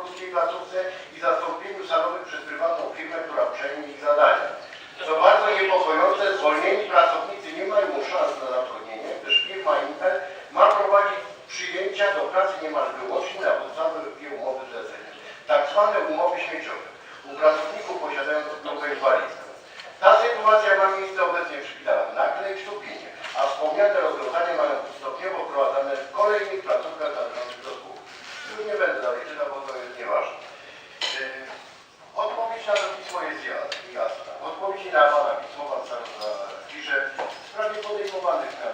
zwolnieniach w placówce i zastąpieniu salowych przez prywatną firmę, która przejmie ich zadania. Co bardzo niepokojące, zwolnieni pracownicy nie mają szans na zatrudnienie, gdyż firma Intel ma prowadzić przyjęcia do pracy niemal wyłącznie na podstawie umowy zlecenia, tak zwane umowy śmieciowe, u pracowników posiadających grupę inwalidzką. Ta sytuacja ma miejsce Odpowiedź pismo jest ja- jasna. W odpowiedzi na Pana pismo Pan starosta pisze w sprawie podejmowanych na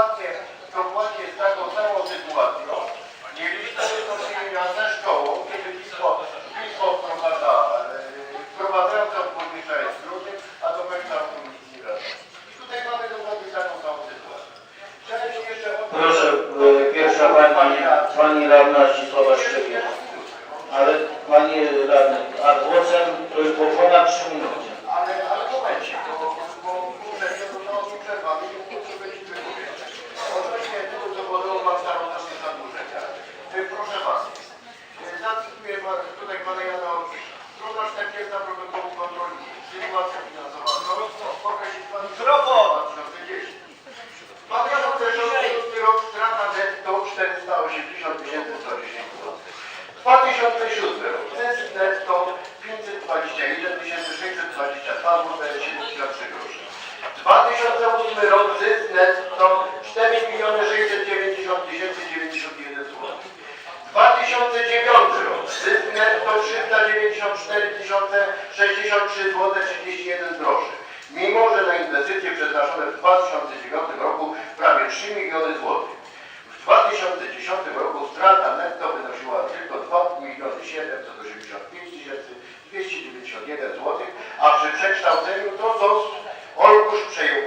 Dokładnie, dokładnie z taką samą sytuacją mieliśmy do czynienia ze szkołą, kiedy pismo, pismo wprowadza, e, wprowadzające odpowiednicza jest trudny, a do końca nie wiadomo. I tutaj mamy dokładnie taką samą sytuację. Proszę, tego, pierwsza pani, radny- pani radna Zdzisława Szczepiak. Ale panie radny, a głosem to już po ponad 3 minuty. Strona 40 protokołu kontroli. Sytuacja finansowa. Dorosło w okresie 2010. 2006 rok strata netto 480 110 zł. 2007 rok zysk netto 521 622 zł 73 groszy. 2008 rok zysk netto 4 690 091 zł. 2009 rok zysk netto 394 063 zł 31 groszy. Mimo, że na inwestycje przeznaczone w 2009 roku prawie 3 miliony złotych. W 2010 roku strata netto wynosiła tylko 2 miliony 785 291 zł, a przy przekształceniu to ZOS Olkusz przejął